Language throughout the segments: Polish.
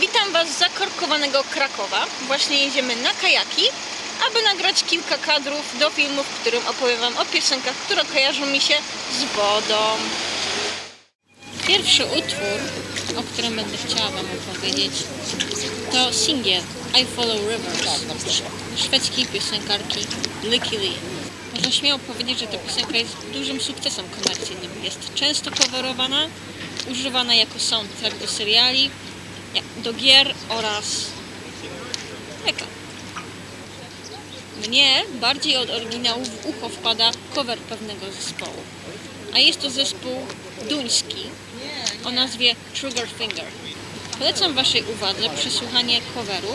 Witam Was z zakorkowanego Krakowa. Właśnie jedziemy na kajaki, aby nagrać kilka kadrów do filmu, w którym opowiem Wam o piosenkach, które kojarzą mi się z wodą. Pierwszy utwór, o którym będę chciała Wam opowiedzieć, to singiel I Follow Rivers szwedzkiej piosenkarki Licky Lee. Można śmiało powiedzieć, że ta piosenka jest dużym sukcesem komercyjnym. Jest często coverowana, używana jako soundtrack do seriali, do gier oraz reklam. Mnie bardziej od oryginału w ucho wpada cover pewnego zespołu. A jest to zespół duński o nazwie Trigger Finger. Polecam Waszej uwadze przesłuchanie coveru,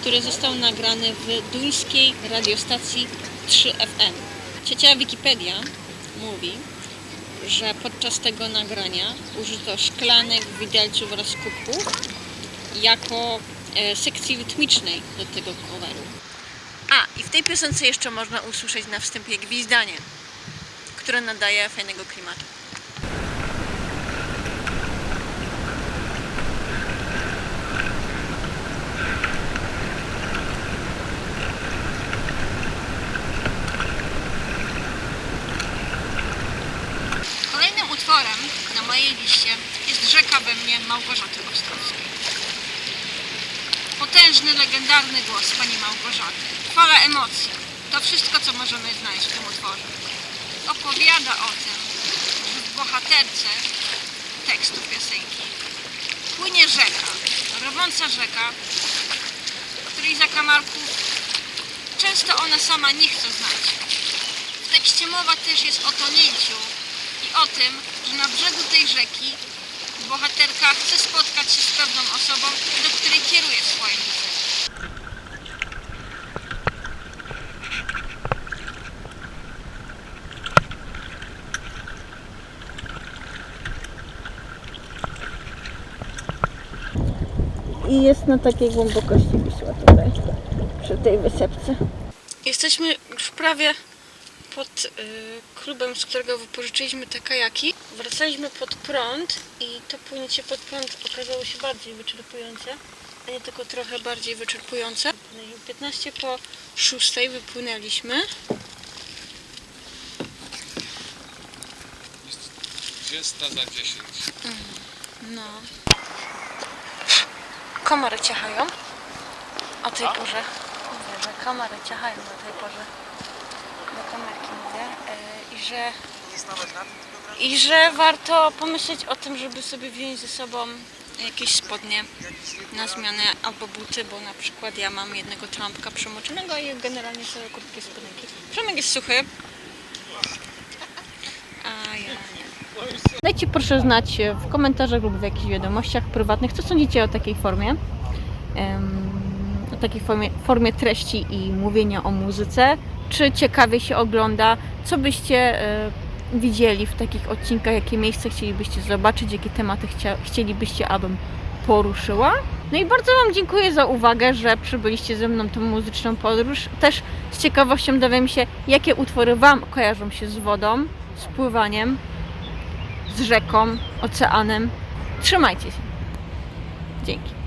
który został nagrany w duńskiej radiostacji 3FM. Ciecia Wikipedia mówi, że podczas tego nagrania użyto szklanek, widelców oraz kubków jako e, sekcji rytmicznej do tego coveru. A, i w tej piosence jeszcze można usłyszeć na wstępie gwizdanie, które nadaje fajnego klimatu. Liście jest Rzeka we mnie Małgorzaty Ostrowskiej. Potężny, legendarny głos pani Małgorzaty. Fala emocji. To wszystko, co możemy znaleźć w tym utworze. Opowiada o tym, że w bohaterce tekstu piosenki płynie rzeka, rwąca rzeka, której zakamarków często ona sama nie chce znać. W tekście mowa też jest o tonięciu i o tym, że na brzegu tej rzeki bohaterka chce spotkać się z pewną osobą, do której kieruje swoje życie. I jest na takiej głębokości Wisła tutaj, przy tej wysepce. Jesteśmy już prawie pod y, klubem, z którego wypożyczyliśmy te kajaki. Wracaliśmy pod prąd i to płynięcie pod prąd okazało się bardziej wyczerpujące, a nie tylko trochę bardziej wyczerpujące. 15 po 6 wypłynęliśmy. 20 za 10. No. Komary ciachają o tej porze. Mówię, że komary ciachają o tej porze. Do kamerki mówię. I że i że warto pomyśleć o tym, żeby sobie wziąć ze sobą jakieś spodnie na zmianę albo buty, bo na przykład ja mam jednego trampka przemoczonego i generalnie sobie kurtki spodenki. Przemek jest suchy. A ja nie. Dajcie proszę znać w komentarzach lub w jakichś wiadomościach prywatnych, co sądzicie o takiej formie. O takiej formie, formie treści i mówienia o muzyce. Czy ciekawie się ogląda? Co byście e, widzieli w takich odcinkach? Jakie miejsce chcielibyście zobaczyć? Jakie tematy chcia, chcielibyście, abym poruszyła? No i bardzo Wam dziękuję za uwagę, że przybyliście ze mną tą muzyczną podróż. Też z ciekawością dowiem się, jakie utwory Wam kojarzą się z wodą, z pływaniem, z rzeką, oceanem. Trzymajcie się. Dzięki.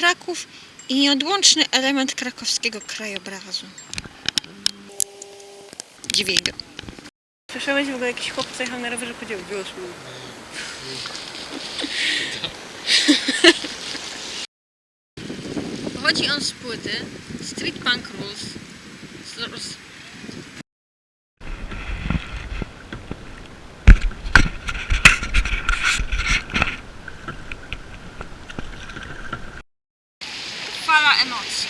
Kraków i nieodłączny element krakowskiego krajobrazu. Dźwig. Słyszałeś w ogóle jakiś chłopca jechał na rowerze powiedział wiosło. Pochodzi on z płyty Street Punk Rules z, z Fala emocji.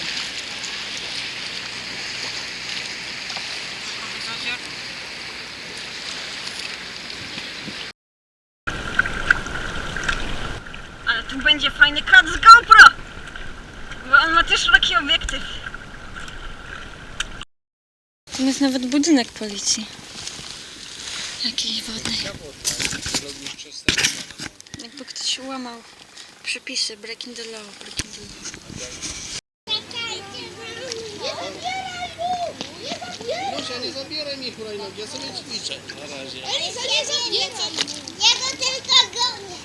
Ale tu będzie fajny kat z GoPro! Bo on ma też szeroki obiektyw. Tam jest nawet budynek policji. Jakiej przestępstwa. Jakby ktoś łamał Przepisy, breaking the law, breaking the law. Nie zabieraj mi hulajnogi, ja sobie ćwiczę na razie. Nie zabieraj! Ja go tylko gonię!